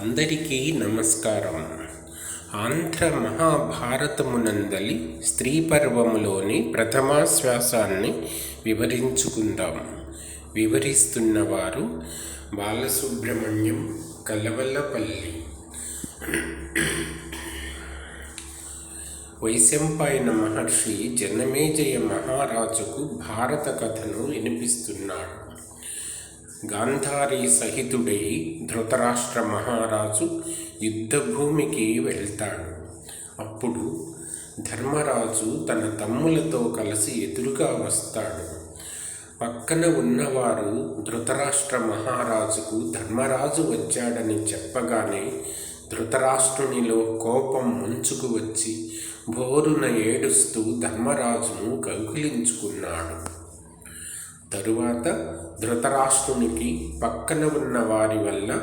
అందరికీ నమస్కారం. ఆంధ్ర మహాభారతమునందలి స్త్రీ పర్వములోని ప్రథమాశ్వాసాన్ని వివరించుకుందాం. వివరిస్తున్నవారు బాలసుబ్రహ్మణ్యం కలవలపల్లి వైశంపాయన మహర్షి జనమేజయ మహారాజుకు భారత కథను వినిపిస్తున్నాడు. గాంధారి సహితుడై ధృతరాష్ట్ర మహారాజు యుద్ధభూమికి వెళ్తాడు. అప్పుడు ధర్మరాజు తన తమ్ములతో కలిసి ఎదురుగా వస్తాడు. పక్కన ఉన్నవారు ధృతరాష్ట్ర మహారాజుకు ధర్మరాజు వచ్చాడని చెప్పగానే ధృతరాష్ట్రునిలో కోపం ముంచుకు వచ్చి భోరున ఏడుస్తూ ధర్మరాజును కౌగిలించుకున్నాడు తరువాత ధృతరాష్ట్రునికి పక్కన ఉన్న వారి వల్ల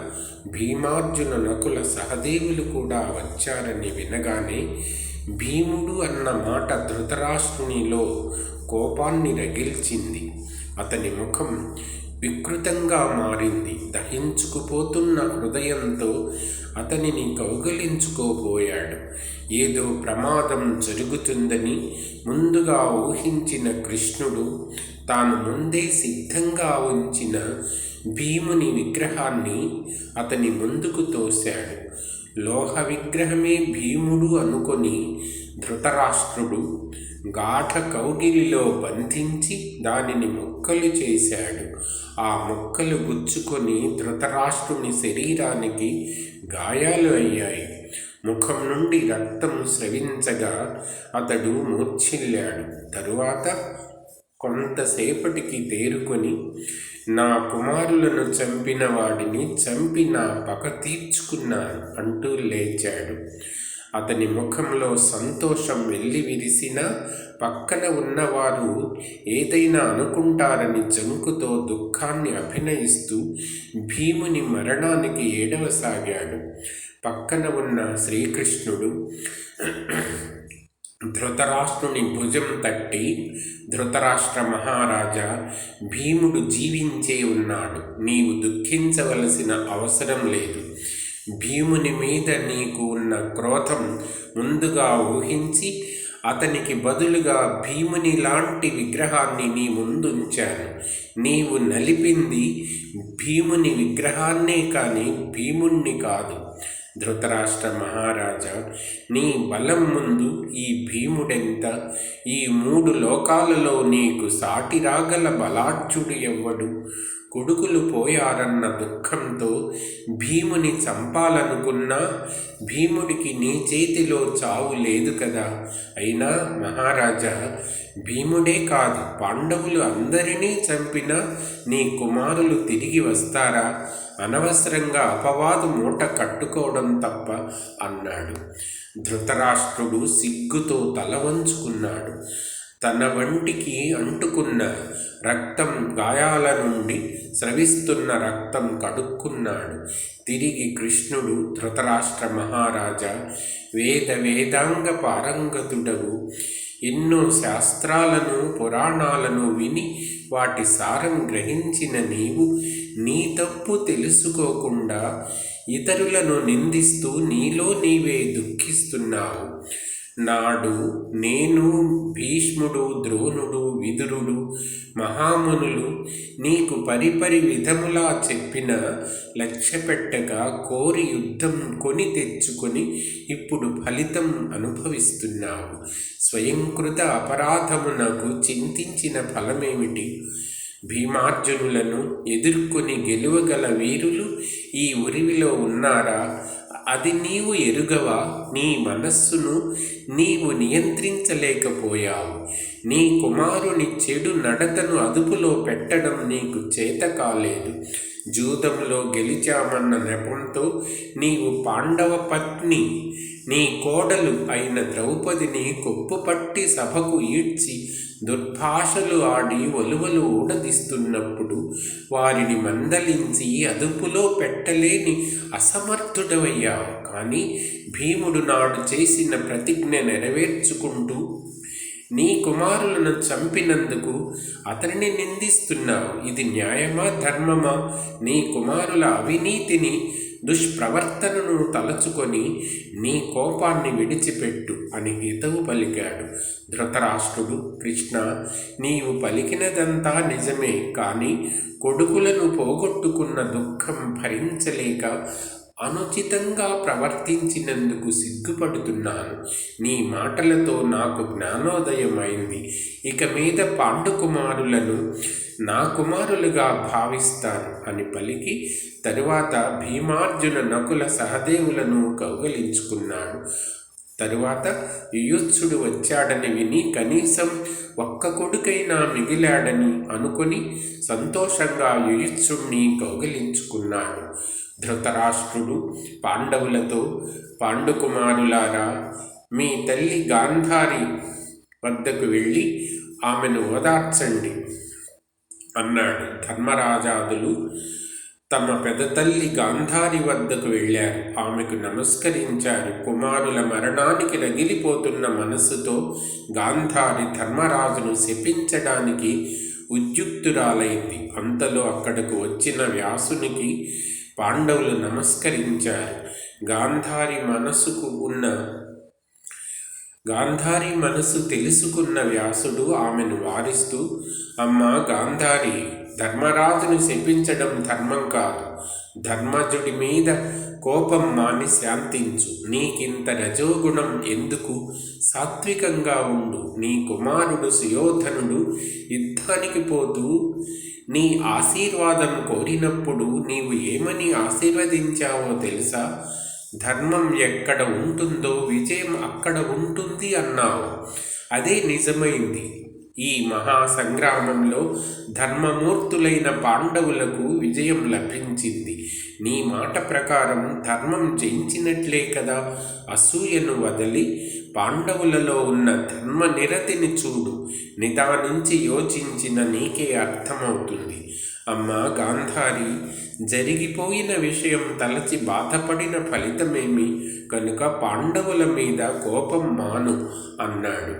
భీమార్జున నకుల సహదేవులు కూడా వచ్చారని వినగానే భీముడు అన్న మాట ధృతరాష్ట్రునిలో కోపాన్ని రగిల్చింది. అతని ముఖం వికృతంగా మారింది. దహించుకుపోతున్న హృదయంతో అతనిని కౌగలించుకోబోయాడు. ఏదో ప్రమాదం జరుగుతుందని ముందుగా ఊహించిన కృష్ణుడు తాను ముందే సిద్ధంగా ఉంచిన భీముని విగ్రహాన్ని అతని ముందుకు తోశాడు. లోహ విగ్రహమే భీముడు అనుకొని ధృతరాష్ట్రుడు గాఢ కౌగిలిలో బంధించి దానిని ముక్కలు చేశాడు. ఆ ముక్కలు గుచ్చుకొని ధృతరాష్ట్రుని శరీరానికి గాయాలు అయ్యాయి. ముఖం నుండి రక్తం స్రవించగా అతడు మూర్ఛిల్లాడు తరువాత కొంతసేపటికి తేరుకొని నా కుమారులను చంపిన వాడిని చంపి నా పక తీర్చుకున్నాను అంటూ లేచాడు. అతని ముఖంలో సంతోషం వెళ్ళి విరిసినా పక్కన ఉన్నవారు ఏదైనా అనుకుంటారని జంకుతో దుఃఖాన్ని అభినయిస్తూ భీముని మరణానికి ఏడవసాగాడు. పక్కన ఉన్న శ్రీకృష్ణుడు ధృతరాష్ట్రుని భుజం తట్టి ధృతరాష్ట్ర మహారాజా భీముడు జీవించే ఉన్నాడు. నీవు దుఃఖించవలసిన అవసరం లేదు. భీముని మీద నీకు ఉన్న క్రోధం ముందుగా ఊహించి అతనికి బదులుగా భీముని లాంటి విగ్రహాన్ని నీ ముందుంచాను నీవు నలిపింది భీముని విగ్రహాన్నే కానీ భీముణ్ణి కాదు. ధృతరాష్ట్ర మహారాజా నీ బలం ముందు ఈ భీముడెంత? ఈ మూడు లోకాలలో నీకు సాటిరాగల బలాచ్యుడు ఎవ్వడు? కొడుకులు పోయారన్న దుఃఖంతో భీముని చంపాలనుకున్నా భీముడికి నీ చేతిలో చావు లేదు కదా. అయినా మహారాజా భీముడే కాదు పాండవులు అందరినీ చంపిన నీ కుమారులు తిరిగి వస్తారా? అనవసరంగా అపవాదు మూట కట్టుకోవడం తప్ప అన్నాడు. ధృతరాష్ట్రుడు సిగ్గుతో తల వంచుకున్నాడు. తన వంటికి అంటుకున్న రక్తం గాయాల నుండి స్రవిస్తున్న రక్తం కడుక్కున్నాడు. తిరిగి కృష్ణుడు ధృతరాష్ట్ర మహారాజా వేద వేదాంగ పారంగతుడవు ఎన్నో శాస్త్రాలను పురాణాలను విని వాటి సారం గ్రహించిన నీవు నీ తప్పు తెలుసుకోకుండా ఇతరులను నిందిస్తూ నీలో నీవే దుఃఖిస్తున్నావు. నాడు నేను భీష్ముడు ద్రోణుడు విదురుడు మహామునులు నీకు పరిపరి విధములా చెప్పిన లక్ష్యపెట్టగా కోరి యుద్ధం కొని తెచ్చుకొని ఇప్పుడు ఫలితం అనుభవిస్తున్నావు. స్వయంకృత అపరాధమునకు చింతించిన ఫలమేమిటి? భీమార్జునులను ఎదుర్కొని గెలువగల వీరులు ఈ ఉరివిలో ఉన్నారా? అది నీవు ఎరుగవా? నీ మనస్సును నీవు నియంత్రించలేకపోయావు. నీ కుమారుని చెడు నడతను అదుపులో పెట్టడం నీకు చేత కాలేదు. జూదంలో గెలిచామన్న నెపంతో నీవు పాండవ పత్ని. నీ కోడలు అయిన ద్రౌపదిని కొప్పుపట్టి సభకు ఈడ్చి దుర్భాషలు ఆడి ఒలువలు ఊడదిస్తున్నప్పుడు వారిని మందలించి అదుపులో పెట్టలేని సమర్థుడవయ్యావు కానీ భీముడు నాడు చేసిన ప్రతిజ్ఞ నెరవేర్చుకుంటూ నీ కుమారులను చంపినందుకు అతనిని నిందిస్తున్నావు. ఇది న్యాయమా ధర్మమా? నీ కుమారుల అవినీతిని దుష్ప్రవర్తనను తలచుకొని నీ కోపాన్ని విడిచిపెట్టు అని హితవు పలికాడు. ధృతరాష్ట్రుడు కృష్ణ నీవు పలికినదంతా నిజమే కానీ కొడుకులను పోగొట్టుకున్న దుఃఖం భరించలేక అనుచితంగా ప్రవర్తించినందుకు సిగ్గుపడుతున్నాను. నీ మాటలతో నాకు జ్ఞానోదయం అయింది ఇక మీద పాండుకుమారులను నా కుమారులుగా భావిస్తాను అని పలికి తరువాత భీమార్జున నకుల సహదేవులను కౌగలించుకున్నాడు. తరువాత యుయుత్సుడు వచ్చాడని విని కనీసం ఒక్క కొడుకైనా మిగిలాడని అనుకొని సంతోషంగా యుయుత్సుణ్ణి కౌగలించుకున్నాడు. ధృతరాష్ట్రుడు పాండవులతో పాండుకుమారులారా మీ తల్లి గాంధారి వద్దకు వెళ్ళి ఆమెను ఓదార్చండి అన్నాడు. ధర్మరాజాదులు తమ పెదతల్లి గాంధారి వద్దకు వెళ్ళారు. ఆమెకు నమస్కరించారు. కుమారుల మరణానికి రగిలిపోతున్న మనస్సుతో గాంధారి ధర్మరాజును శపించడానికి ఉద్యుక్తురాలైంది. అంతలో అక్కడకు వచ్చిన వ్యాసునికి పాండవులు నమస్కరించారు. గాంధారి మనసుకు ఉన్న గాంధారి మనసు తెలుసుకున్న వ్యాసుడు ఆమెను వారిస్తూ అమ్మ గాంధారి ధర్మరాజును శపించడం ధర్మం కాదు. ధర్మజుడి మీద కోపం మాని శాంతించు. నీకింత రజోగుణం ఎందుకు? సాత్వికంగా ఉండు. నీ కుమారుడు సుయోధనుడు యుద్ధానికి పోతూ నీ ఆశీర్వాదం కోరినప్పుడు నీవు ఏమని ఆశీర్వదించావో తెలుసా? ధర్మం ఎక్కడ ఉంటుందో విజయం అక్కడ ఉంటుంది అన్నావు. అదే నిజమైంది. ఈ మహాసంగ్రామంలో ధర్మమూర్తులైన పాండవులకు విజయం లభించింది. నీ మాట ప్రకారం ధర్మం జయించినట్లే కదా? అసూయను వదిలి పాండవులలో ఉన్న ధర్మ నిరతిని చూడు. నిదానించి యోచించిన నీకే అర్థమవుతుంది. అమ్మ గాంధారి జరిగిపోయిన విషయం తలచి బాధపడిన ఫలితమేమి? కనుక పాండవుల మీద కోపం మాను అన్నాడు.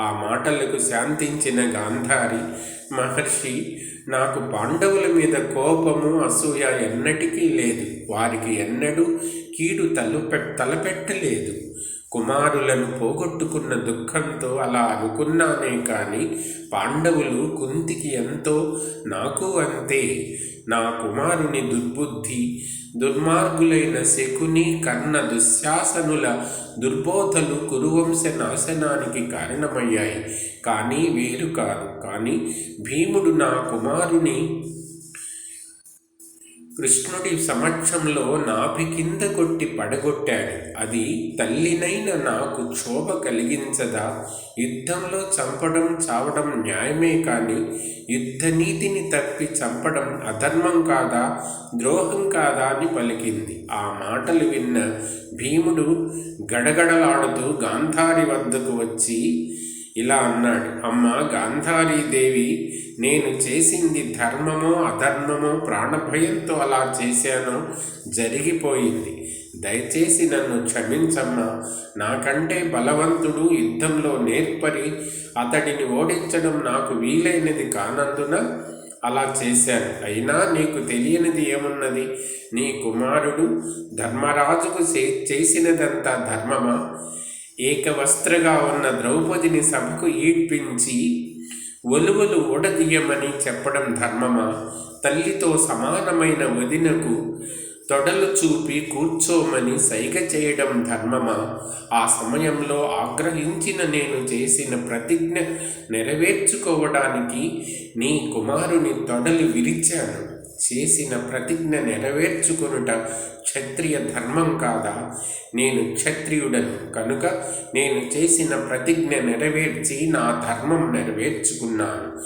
ఆ మాటలకు శాంతించిన గాంధారి మహర్షి నాకు పాండవుల మీద కోపము అసూయ ఎన్నటికీ లేదు. వారికి ఎన్నడూ కీడు తలపె తలపెట్టలేదు. కుమారులను పోగొట్టుకున్న దుఃఖంతో అలా అనుకున్నానే కానీ పాండవులు కుంతికి ఎంతో నాకు అంతే నా కుమారుని దుర్బుద్ధి దుర్మార్గులైన శకుని కర్ణ దుశ్శాసనుల దుర్బోధలు కురువంశ నాశనానికి కారణమయ్యాయి. కానీ వేరు కాదు. కానీ భీముడు నా కుమారుని కృష్ణుడి సమక్షంలో నాభి కింద కొట్టి పడగొట్టాడు. అది తల్లినైన నాకు క్షోభ కలిగించదా? యుద్ధంలో చంపడం చావడం న్యాయమే కానీ యుద్ధనీతిని తప్పి చంపడం అధర్మం కాదా? ద్రోహం కాదా అని పలికింది. ఆ మాటలు విన్న భీముడు గడగడలాడుతూ గాంధారి వద్దకు వచ్చి ఇలా అన్నాడు. అమ్మ గాంధారీదేవి నేను చేసింది ధర్మమో అధర్మమో ప్రాణభయంతో అలా చేశానో జరిగిపోయింది. దయచేసి నన్ను క్షమించమ్మా. నాకంటే బలవంతుడు యుద్ధంలో నేర్పరి అతడిని ఓడించడం నాకు వీలైనది కానందున అలా చేశాను. అయినా నీకు తెలియనిది ఏమున్నది? నీ కుమారుడు ధర్మరాజుకు చేసినదంతా ధర్మమా? ఏకవస్త్రగా ఉన్న ద్రౌపదిని సభకు ఈడ్పించి ఒలువలు ఊడదీయమని చెప్పడం ధర్మమా? తల్లితో సమానమైన వదినకు తొడలు చూపి కూర్చోమని సైగ చేయడం ధర్మమా? ఆ సమయంలో ఆగ్రహించిన నేను చేసిన ప్రతిజ్ఞ నెరవేర్చుకోవడానికి నీ కుమారుని తొడలు విరిచాను. చేసిన ప్రతిజ్ఞ నెరవేర్చుకొనుట క్షత్రియ ధర్మం కాదా? నేను క్షత్రియుడను కనుక నేను చేసిన ప్రతిజ్ఞ నెరవేర్చి నా ధర్మం నెరవేర్చుకున్నాను.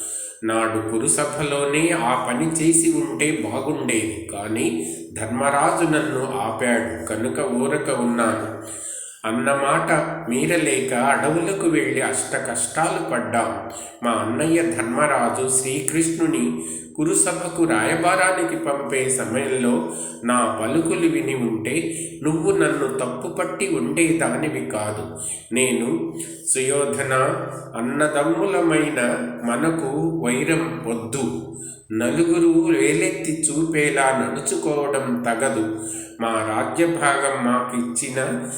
నాడు పురుసభలోనే ఆ పని చేసి ఉంటే బాగుండేది కానీ ధర్మరాజు నన్ను ఆపాడు కనుక ఊరక ఉన్నాను. అన్నమాట మీరలేక అడవులకు వెళ్ళి అష్ట కష్టాలు పడ్డాం. మా అన్నయ్య ధర్మరాజు శ్రీకృష్ణుని కురుసభకు రాయబారానికి పంపే సమయంలో నా పలుకులు విని ఉంటే నువ్వు నన్ను తప్పుపట్టి ఉండేదానివి కాదు. నేను సుయోధన అన్నదమ్ములమైన మనకు వైరం వద్దు. నలుగురు వేలెత్తి చూపేలా నడుచుకోవడం తగదు. మా రాజ్యభాగం మాకిచ్చిన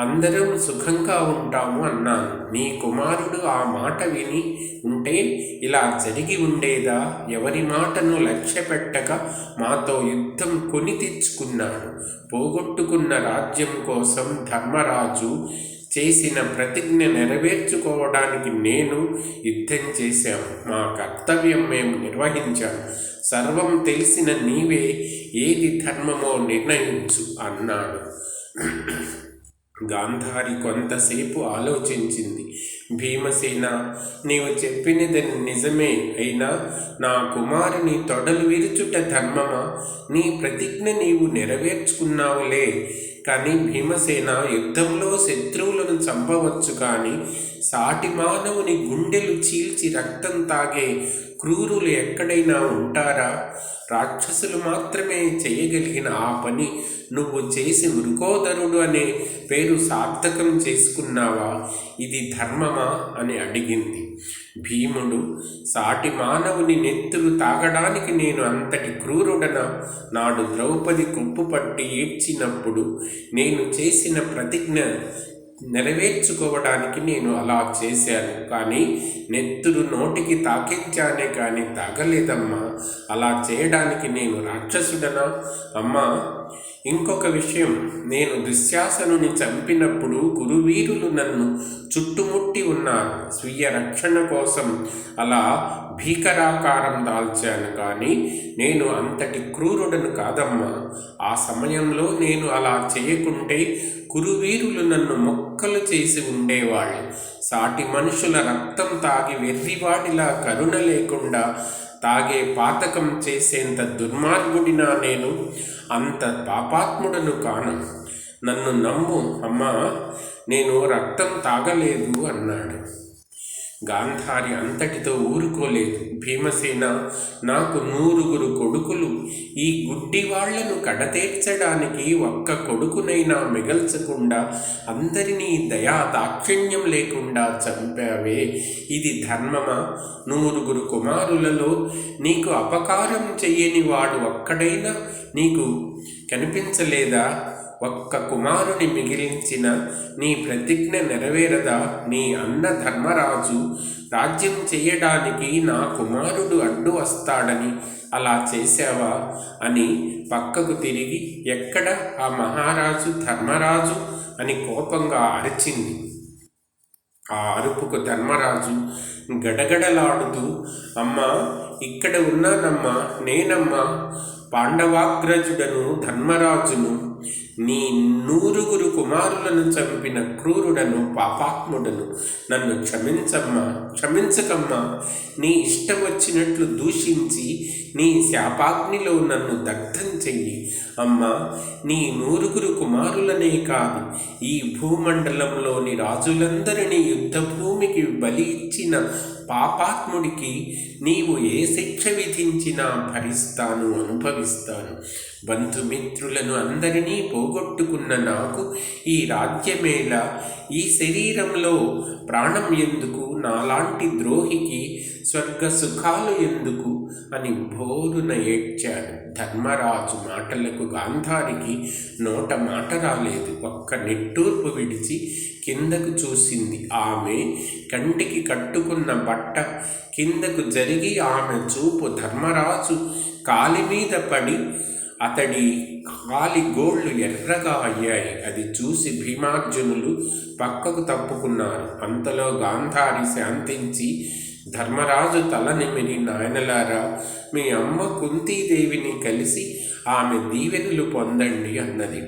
అందరం సుఖంగా ఉంటాము అన్నాను నీ కుమారుడు ఆ మాట విని ఉంటే ఇలా జరిగి ఉండేదా? ఎవరి మాటను లక్ష్య పెట్టక మాతో యుద్ధం కొని తెచ్చుకున్నాడు. పోగొట్టుకున్న రాజ్యం కోసం ధర్మరాజు చేసిన ప్రతిజ్ఞ నెరవేర్చుకోవడానికి నేను యుద్ధం చేశాం. మా కర్తవ్యం మేము నిర్వహించాం. సర్వం తెలిసిన నీవే ఏది ధర్మమో నిర్ణయించు అన్నాడు. గాంధారి కొంతసేపు ఆలోచించింది. భీమసేన నీవు చెప్పినది నిజమే అయినా నా కుమారుని తొడలు విరుచుట ధర్మమా? నీ ప్రతిజ్ఞ నీవు నెరవేర్చుకున్నావులే. కానీ భీమసేన యుద్ధంలో శత్రువులను చంపవచ్చు కానీ సాటి మానవుని గుండెలు చీల్చి రక్తం తాగే క్రూరులు ఎక్కడైనా ఉంటారా? రాక్షసులు మాత్రమే చేయగలిగిన ఆ పని నువ్వు చేసి మృగోదరుడు అనే పేరు సార్థకం చేసుకున్నావా? ఇది ధర్మమా? అని అడిగింది. భీముడు సాటి మానవుని నెత్తులు తాగడానికి నేను అంతటి క్రూరుడన నాడు ద్రౌపది కుప్పు పట్టి ఏడ్చినప్పుడు నేను చేసిన ప్రతిజ్ఞ నెరవేర్చుకోవడానికి నేను అలా చేశాను. కానీ నెత్తురు నోటికి తాకించానే కానీ తాగలేదమ్మా. అలా చేయడానికి నేను రాక్షసుడనా? అమ్మా ఇంకొక విషయం. నేను దుశ్శాసనుని చంపినప్పుడు గురువీరులు నన్ను చుట్టుముట్టి ఉన్నారు. స్వీయ రక్షణ కోసం అలా భీకరాకారం దాల్చాను కానీ నేను అంతటి క్రూరుడను కాదమ్మా. ఆ సమయంలో నేను అలా చేయకుంటే కురువీరులు నన్ను మొక్కలు చేసి ఉండేవాళ్ళు. సాటి మనుషుల రక్తం తాగి వెర్రివాడిలా కరుణ లేకుండా తాగే పాతకం చేసేంత దుర్మార్గుడినా నేను అంత పాపాత్ముడను కాను. నన్ను నమ్ము అమ్మా నేను రక్తం తాగలేదు అన్నాడు. గాంధారి అంతటితో ఊరుకోలేదు. భీమసేన నాకు నూరుగురు కొడుకులు ఈ గుడ్డి వాళ్ళను కడతేర్చడానికి ఒక్క కొడుకునైనా మిగల్చకుండా అందరినీ దయా దాక్షిణ్యం లేకుండా చంపావే. ఇది ధర్మమా? నూరుగురు కుమారులలో నీకు అపకారం చెయ్యని వాడు ఒక్కడైనా నీకు కనిపించలేదా? ఒక్క కుమారుని మిగిలించిన నీ ప్రతిజ్ఞ నెరవేరదా? నీ అన్న ధర్మరాజు రాజ్యం చేయడానికి నా కుమారుడు అడ్డు వస్తాడని అలా చేశావా? అని పక్కకు తిరిగి ఎక్కడ ఆ మహారాజు ధర్మరాజు? అని కోపంగా అరిచింది. ఆ అరుపుకు ధర్మరాజు గడగడలాడుతూ అమ్మా ఇక్కడ ఉన్నానమ్మా నేనమ్మా పాండవాగ్రజుడను ధర్మరాజును నీ నూరుగురు కుమారులను చంపిన క్రూరుడను పాపాత్ముడను నన్ను క్షమించమ్మా క్షమించకమ్మా. నీ ఇష్టం వచ్చినట్లు దూషించి నీ శాపాగ్నిలో నన్ను దగ్ధం చెయ్యి. అమ్మా నీ నూరుగురు కుమారులనే కాదు ఈ భూమండలంలోని రాజులందరినీ యుద్ధభూమికి బలి ఇచ్చిన పాపాత్ముడికి నీవు ఏ శిక్ష విధించినా భరిస్తాను అనుభవిస్తాను. బంధుమిత్రులను అందరినీ పోగొట్టుకున్న నాకు ఈ రాజ్యమేళ ఈ శరీరంలో ప్రాణం ఎందుకు నాలాంటి ద్రోహికి స్వర్గ సుఖాలు ఎందుకు అని భోరున ఏడ్చాడు. ధర్మరాజు మాటలకు గాంధారికి నోట మాట రాలేదు. ఒక్క నిట్టూర్పు విడిచి కిందకు చూసింది ఆమె కంటికి కట్టుకున్న బట్ట కిందకు జరిగి ఆమె చూపు ధర్మరాజు కాలి మీద పడి అతడి కాలి గోళ్ళు ఎర్రగా అయ్యాయి. అది చూసి భీమార్జునులు పక్కకు తప్పుకున్నారు. అంతలో గాంధారి శాంతించి ధర్మరాజు తల నిమిరి నాయనలారా మీ అమ్మ కుంతీదేవిని కలిసి ఆమె దీవెనలు పొందండి అన్నది.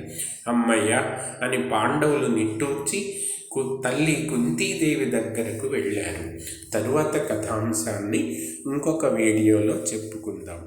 అమ్మయ్య అని పాండవులు నిట్టూర్చి కు తల్లి కుంతీదేవి దగ్గరకు వెళ్ళారు. తరువాత కథాంశాన్ని ఇంకొక వీడియోలో చెప్పుకుందాం.